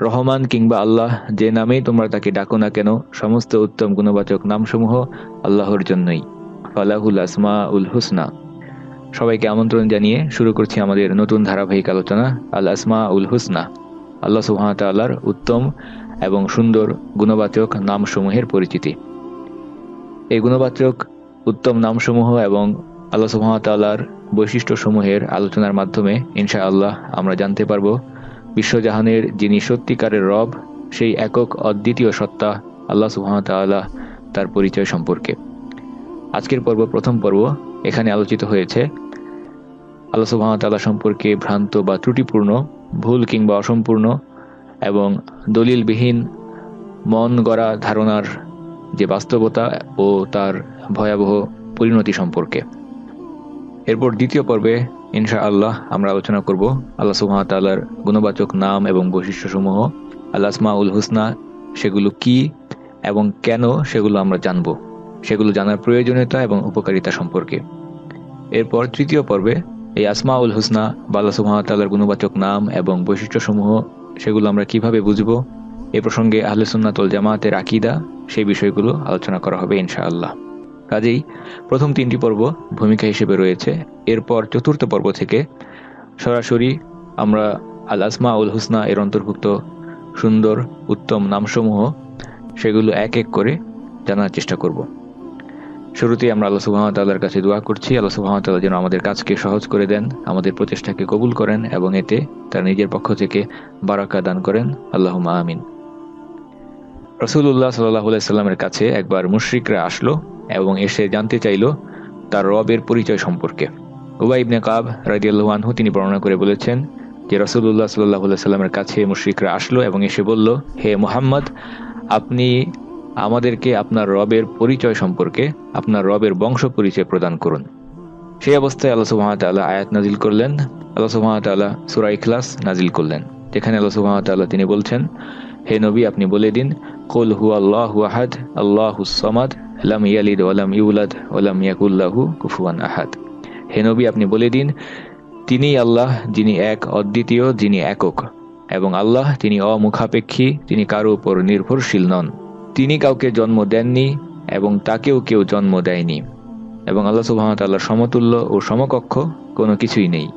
রহমান কিংবা আল্লাহ যে নামেই তোমরা তাকে ডাকো না কেন, সমস্ত উত্তম গুণবাচক নামসমূহ আল্লাহর জন্যই। ফালাহুল আসমা উল হুসনা। সবাইকে আমন্ত্রণ জানিয়ে শুরু করছি আমাদের নতুন ধারাবাহিক আলোচনা, আল আসমা উল হুসনা। আল্লাহ সুহামতাল্লাহর উত্তম এবং সুন্দর গুণবাচক নামসমূহের পরিচিতি। এই গুণবাচক, উত্তম নামসমূহ এবং আল্লাহ সুহামতাল্লাহর বৈশিষ্ট্যসমূহের আলোচনার মাধ্যমে ইনশা আল্লাহ আমরা জানতে পারব বিশ্বজাহানের যিনি সত্যিকারের রব, সেই একক অদ্বিতীয় সত্তা আল্লাহ সুহামতাল্লাহ তার পরিচয় সম্পর্কে। আজকের পর্ব, প্রথম পর্ব, এখানে আলোচিত হয়েছে আল্লাহ সুহামতাল্লাহ সম্পর্কে ভ্রান্ত বা ত্রুটিপূর্ণ, ভুল কিংবা অসম্পূর্ণ এবং দলিলবিহীন মন গড়া ধারণার যে বাস্তবতা ও তার ভয়াবহ পরিণতি সম্পর্কে। এরপর দ্বিতীয় পর্বে ইনশা আল্লাহ আমরা আলোচনা করব আল্লাহ সুহামতাল্লাহর গুণবাচক নাম এবং বৈশিষ্ট্যসমূহ আল্লাহ আসমা উল হুসনা, সেগুলো কি এবং কেন সেগুলো আমরা জানব। সেগুলো জানার প্রয়োজনীয়তা এবং উপকারিতা সম্পর্কে। এরপর তৃতীয় পর্বে এই আসমা উল হুসনা বা আল্লাহ সুহামতাল্লাহর গুণবাচক নাম এবং বৈশিষ্ট্যসমূহ, সেগুলো আমরা কীভাবে বুঝব? এ প্রসঙ্গে আহলে সুন্নাতল জামাতের আকিদা, সেই বিষয়গুলো আলোচনা করা হবে ইনশাআল্লাহ। কাজেই প্রথম তিনটি পর্ব ভূমিকা হিসেবে রয়েছে। এরপর চতুর্থ পর্ব থেকে সরাসরি আমরা আল আসমা উল হুসনা এর অন্তর্ভুক্ত সুন্দর, উত্তম নামসমূহ সেগুলো এক এক করে জানার চেষ্টা করব। শুরুতেই আমরা আল্লাহ সুহামতাল্লাহর কাছে দোয়া করছি। আল্লাহ সুহামতাল্লাহ যেন আমাদের কাজকে সহজ করে দেন, আমাদের প্রচেষ্টাকে কবুল করেন এবং এতে তার নিজের পক্ষ থেকে বারাকা দান করেন। আল্লাহ আমিন। রসুল্লাহ সাল্লাহ সাল্লামের কাছে একবার মুশ্রিকরা আসলো। এবং এসে জানতে চাইল তার রবের পরিচয় সম্পর্কে। উবাই ইবনে কাব রাজিয়াল্লাহু তিনি বর্ণনা করে বলেছেন যে রসুল্লাহ সাল্লাহ সাল্লামের কাছে মুশ্রিকরা আসলো এবং এসে বলল, হে মোহাম্মদ, আপনি আমাদেরকে আপনার রবের পরিচয় সম্পর্কে, আপনার রবের বংশ পরিচয় প্রদান করুন। সেই অবস্থায় আল্লাহ সুহামতাল্লাহ আয়াত নাজিল করলেন। আল্লাহ সুহামতাল্লাহ সুরাই খ্লাস নাজিল করলেন, যেখানে আল্লাহ সুহামতাল্লাহ তিনি বলছেন, হে নবী, আপনি বলে দিন, কুল হু আল্লাহ আহাদ, আল্লাহ সমাদ লাম ইয়ালিদ ওয়ালাম ইউলাদ ওয়ালাম ইয়াকুল্লাহু কুফুয়ান আহাদ। হে নবী, আপনি বলে দিন তিনি আল্লাহ, যিনি এক অদ্বিতীয়, যিনি একক, এবং আল্লাহ তিনি অমুখাপেক্ষী, তিনি কারও উপর নির্ভরশীল নন। তিনি কাউকে জন্ম দেননি এবং তাকেও কেউ জন্ম দেয়নি। এবং আল্লাহ সুবাহতাল্লাহ সমতুল্য ও সমকক্ষ কোনো কিছুই নেই।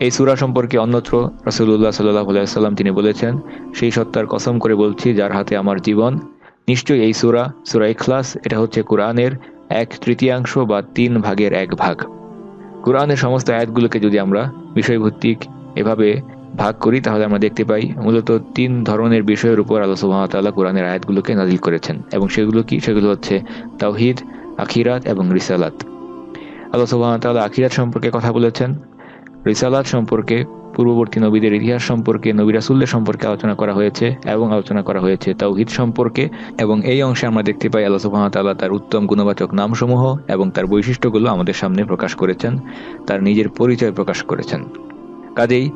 এই সুরা সম্পর্কে অন্যত্র রসুল্লাহ সাল্লাহ সাল্লাম তিনি বলেছেন, সেই সত্তার কসম করে বলছি, যার হাতে আমার জীবন নিশ্চয়ই এই সুরা সুরা ইখলাস, এটা হচ্ছে কোরআনের এক তৃতীয়াংশ বা তিন ভাগের এক ভাগ। কোরআনের সমস্ত আয়াতগুলোকে যদি আমরা বিষয়ভিত্তিক এভাবে ভাগ করি, তাহলে আমরা দেখতে পাই মূলত তিন ধরনের বিষয়ের উপর আল্লাহ সুহামতাল্লাহ কোরআনের আয়াতগুলোকে নাজিল করেছেন। এবং সেগুলো কি? সেগুলো হচ্ছে তাওহিদ, আখিরাত এবং রিসালাত। আল্লাহ সুহামতাল্লাহ আখিরাত সম্পর্কে কথা বলেছেন। রিসালাত সম্পর্কে পূর্ববর্তী নবীদের ইতিহাস সম্পর্কে, নবী রাসুল্লের সম্পর্কে আলোচনা করা হয়েছে এবং আলোচনা করা হয়েছে তাওহিদ সম্পর্কে। এবং এই অংশে আমরা দেখতে পাই আল্লাহ সুহামতাল্লাহ তার উত্তম গুণবাচক নামসমূহ এবং তার বৈশিষ্ট্যগুলো আমাদের সামনে প্রকাশ করেছেন, তার নিজের পরিচয় প্রকাশ করেছেন। কাজেই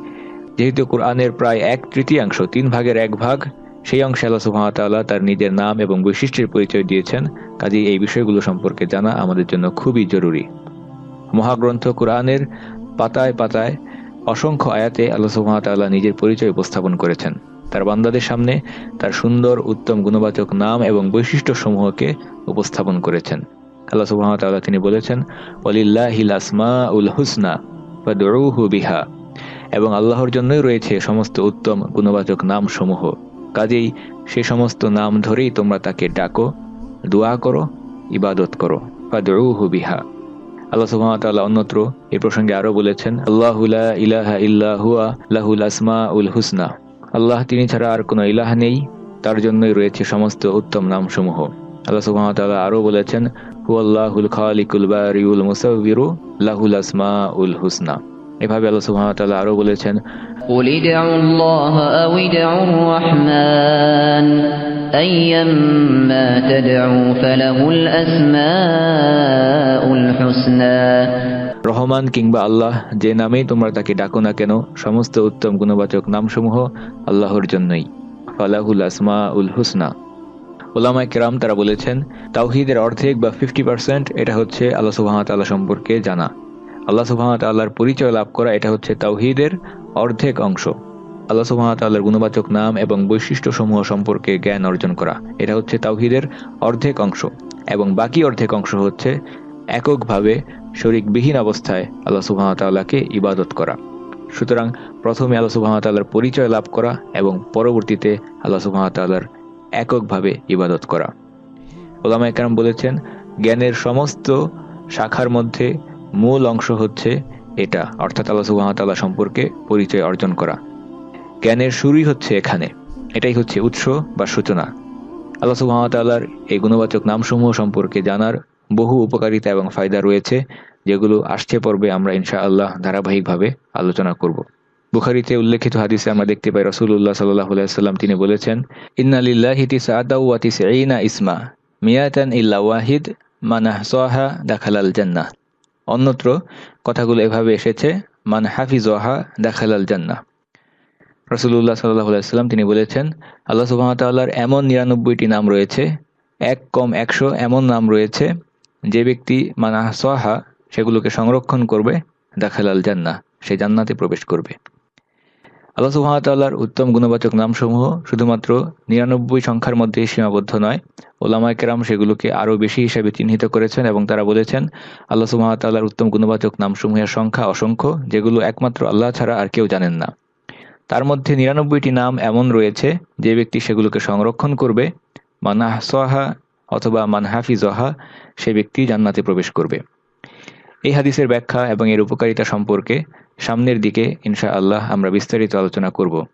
যেহেতু কোরআনের প্রায় এক তৃতীয়াংশ, তিন ভাগের এক ভাগ, সেই অংশে আল্লাহ সুহামতাল্লাহ তার নিজের নাম এবং বৈশিষ্ট্যের পরিচয় দিয়েছেন। কাজেই এই বিষয়গুলো সম্পর্কে জানা আমাদের জন্য খুবই জরুরি। মহাগ্রন্থ কোরআনের পাতায় পাতায় অসংখ্য আয়াতে আল্লাহ সুহামতাল্লাহ নিজের পরিচয় উপস্থাপন করেছেন। তার বান্দাদের সামনে তার সুন্দর, উত্তম, গুণবাচক নাম এবং বৈশিষ্ট্য সমূহকে উপস্থাপন করেছেন। আল্লাহ সুহামতাল্লাহ তিনি বলেছেন অলিল্লাহিল উল হুসনা বা বিহা। এবং আল্লাহর জন্যই রয়েছে সমস্ত উত্তম, গুণবাচক নাম সমূহ কাজেই সে সমস্ত নাম ধরেই তোমরা তাকে ডাকো, দোয়া করো, ইবাদত করো। বা দরুহু বিহা। আল্লাহ সুহামতাল্লাহ অন্যত্র এই প্রসঙ্গে আরো বলেছেন আল্লাহ ইলাহা ইল্লাহুয়া লাহুল আসমা উল হুসনা আল্লাহ তিনি ছাড়া আর কোনো ইলাহ নেই তার জন্যই রয়েছে সমস্ত উত্তম নাম সমূহ আল্লাহ সুহামতাল্লাহ আরো বলেছেন হু আল্লাহুল খালিকুল বারিউল মুসাউবিরু লাহুল আসমা উল হুসনা এভাবে আল্লাহ সুবহানাহু আরো বলেছেন قل ادعوا الله أو ادعوا الرحمن أيما تدعوا فله الأسماء الحسنى রহমান কিংবা আল্লাহ, যে নামেই তোমরা তাকে ডাকো না কেন, সমস্ত উত্তম গুণবাচক নামসমূহ আল্লাহর জন্যই। ফালাহুল আসমা উল হুসনা। ওলামায় কেরাম তারা বলেছেন, তাওহিদের অর্ধেক বা ফিফটি পার্সেন্ট এটা হচ্ছে আল্লাহ সুবাহতাল্লাহ সম্পর্কে জানা। আল্লাহ সুবাহতাল্লাহর পরিচয় লাভ করা এটা হচ্ছে তাওহিদের অর্ধেক অংশ। আল্লাহ সুহামতাল্লাহর গুণবাচক নাম এবং বৈশিষ্ট্যসমূহ সম্পর্কে জ্ঞান অর্জন করা, এটা হচ্ছে তাওহিদের অর্ধেক অংশ। এবং বাকি অর্ধেক অংশ হচ্ছে এককভাবে শরিকবিহীন অবস্থায় আল্লাহ সুহামতাল্লাহকে ইবাদত করা। সুতরাং প্রথমে আল্লাহ সুহামতাল্লাহর পরিচয় লাভ করা এবং পরবর্তীতে আল্লাহ সুহামতাল্লাহর এককভাবে ইবাদত করা। ওলামা একরাম বলেছেন, জ্ঞানের সমস্ত শাখার মধ্যে মূল অংশ হচ্ছে এটা, অর্থাৎ আল্লাহ সুবাহতাল্লাহ সম্পর্কে পরিচয় অর্জন করা। জ্ঞানের শুরুই হচ্ছে এখানে, এটাই হচ্ছে উৎস বা সূচনা। আল্লাহ সুবাহতাল্লাহর এই গুণবাচক নামসমূহ সম্পর্কে জানার বহু উপকারিতা এবং ফায়দা রয়েছে, যেগুলো আসছে পর্বে আমরা ইনশা আল্লাহ ধারাবাহিকভাবে আলোচনা করব। বুখারিতে উল্লেখিত হাদিসে আমরা দেখতে পাই রসুল্লাহ সাল্লাহ সাল্লাম তিনি বলেছেন ইন্নালিল্লাহিতি সাদাউয়াতি ইসমা, মিয়াতান ইল্লা ওয়াহিদ মানাহ সোহা দাখালাল জান্নাহ। অন্যত্র, কথাগুলো এভাবে এসেছে, মান হাফিজোহা দেখালাল জান্না রসুল্লাহ সাল্লাহ সাল্লাম তিনি বলেছেন, আল্লাহ সুবাহতাল্লাহর এমন নিরানব্বইটি নাম রয়েছে, এক কম একশো এমন নাম রয়েছে যে ব্যক্তি মানাহ সোহা সেগুলোকে সংরক্ষণ করবে দেখালাল জান্না সে জান্নাতে প্রবেশ করবে। আল্লাহ সুহামতাল্লাহর উত্তম গুণবাচক নামসমূহ শুধুমাত্র নিরানব্বই সংখ্যার মধ্যে সীমাবদ্ধ নয় ওলামা কেরাম সেগুলোকে আরও বেশি হিসাবে চিহ্নিত করেছেন এবং তারা বলেছেন, আল্লাহ সুহামতাল্লাহর উত্তম গুণবাচক নামসমূহের সংখ্যা অসংখ্য, যেগুলো একমাত্র আল্লাহ ছাড়া আর কেউ জানেন না। তার মধ্যে নিরানব্বইটি নাম এমন রয়েছে, যে ব্যক্তি সেগুলোকে সংরক্ষণ করবে মানাহ সোহা অথবা মানহাফিজহা সে ব্যক্তি জান্নাতে প্রবেশ করবে। এই হাদিসের ব্যাখ্যা এবং এর উপকারিতা সম্পর্কে সামনের দিকে ইনশা আল্লাহ আমরা বিস্তারিত আলোচনা করব।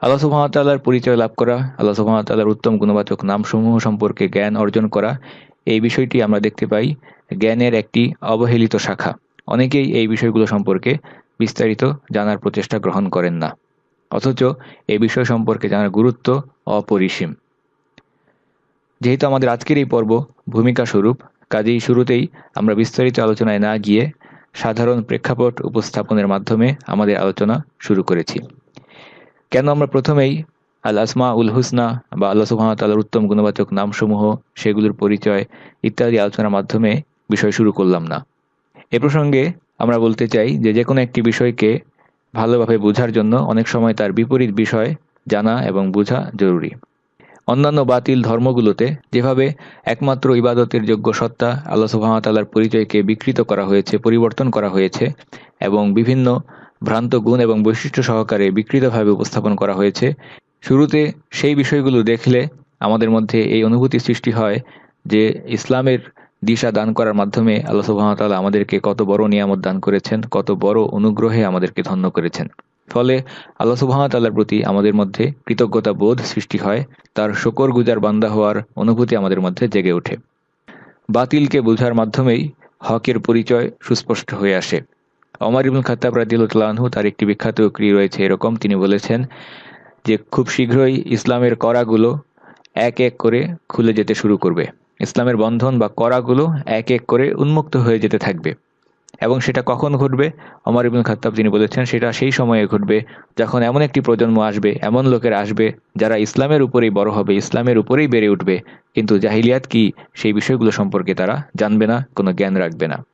আল্লাহ সুহামতাল্লাহর পরিচয় লাভ করা, আল্লাহ সুহামতাল্লাহর উত্তম গুণবাচক নামসমূহ সম্পর্কে জ্ঞান অর্জন করা, এই বিষয়টি আমরা দেখতে পাই জ্ঞানের একটি অবহেলিত শাখা। অনেকেই এই বিষয়গুলো সম্পর্কে বিস্তারিত জানার প্রচেষ্টা গ্রহণ করেন না। অথচ এই বিষয় সম্পর্কে জানার গুরুত্ব অপরিসীম। যেহেতু আমাদের আজকের এই পর্ব ভূমিকা স্বরূপ, কাজেই শুরুতেই আমরা বিস্তারিত আলোচনায় না গিয়ে সাধারণ প্রেক্ষাপট উপস্থাপনের মাধ্যমে আমাদের আলোচনা শুরু করেছি। কেন আমরা প্রথমেই আল আসমা উল হুসনা বা আল্লাহ সুহামতাল্লাহর উত্তম গুণবাচক নামসমূহ, সেগুলোর পরিচয় ইত্যাদি আলোচনার মাধ্যমে বিষয় শুরু করলাম না। এ প্রসঙ্গে আমরা বলতে চাই যে যে কোনো একটি বিষয়কে ভালোভাবে বোঝার জন্য অনেক সময় তার বিপরীত বিষয় জানা এবং বোঝা জরুরি। অন্যান্য বাতিল ধর্মগুলোতে যেভাবে একমাত্র ইবাদতের যোগ্য সত্তা আল্লাহ সুহামতাল্লাহর পরিচয়কে বিকৃত করা হয়েছে, পরিবর্তন করা হয়েছে এবং বিভিন্ন ভ্রান্ত গুণ এবং বৈশিষ্ট্য সহকারে বিকৃতভাবে উপস্থাপন করা হয়েছে। শুরুতে সেই বিষয়গুলো দেখলে আমাদের মধ্যে এই অনুভূতি সৃষ্টি হয় যে ইসলামের দিশা দান করার মাধ্যমে আল্লাহ সুবাহতাল্লাহ আমাদেরকে কত বড় নিয়ামত দান করেছেন, কত বড় অনুগ্রহে আমাদেরকে ধন্য করেছেন। ফলে আল্লাহ সুবাহতাল্লাহর প্রতি আমাদের মধ্যে কৃতজ্ঞতা বোধ সৃষ্টি হয়, তার শকর গুজার বান্দা হওয়ার অনুভূতি আমাদের মধ্যে জেগে ওঠে। বাতিলকে বোঝার মাধ্যমেই হকের পরিচয় সুস্পষ্ট হয়ে আসে। অমর ইবুল খাতাব রাদিউল্লাহু তার একটি বিখ্যাত উক্তি রয়েছে, এরকম তিনি বলেছেন যে, খুব শীঘ্রই ইসলামের করাগুলো এক এক করে খুলে যেতে শুরু করবে। ইসলামের বন্ধন বা করাগুলো এক এক করে উন্মুক্ত হয়ে যেতে থাকবে। এবং সেটা কখন ঘটবে? অমর ইবুল খাত্তাব তিনি বলেছেন, সেটা সেই সময়ে ঘটবে যখন এমন একটি প্রজন্ম আসবে, এমন লোকের আসবে যারা ইসলামের উপরেই বড় হবে, ইসলামের উপরেই বেড়ে উঠবে। কিন্তু জাহিলিয়াত কি? সেই বিষয়গুলো সম্পর্কে তারা জানবে না, কোনো জ্ঞান রাখবে না।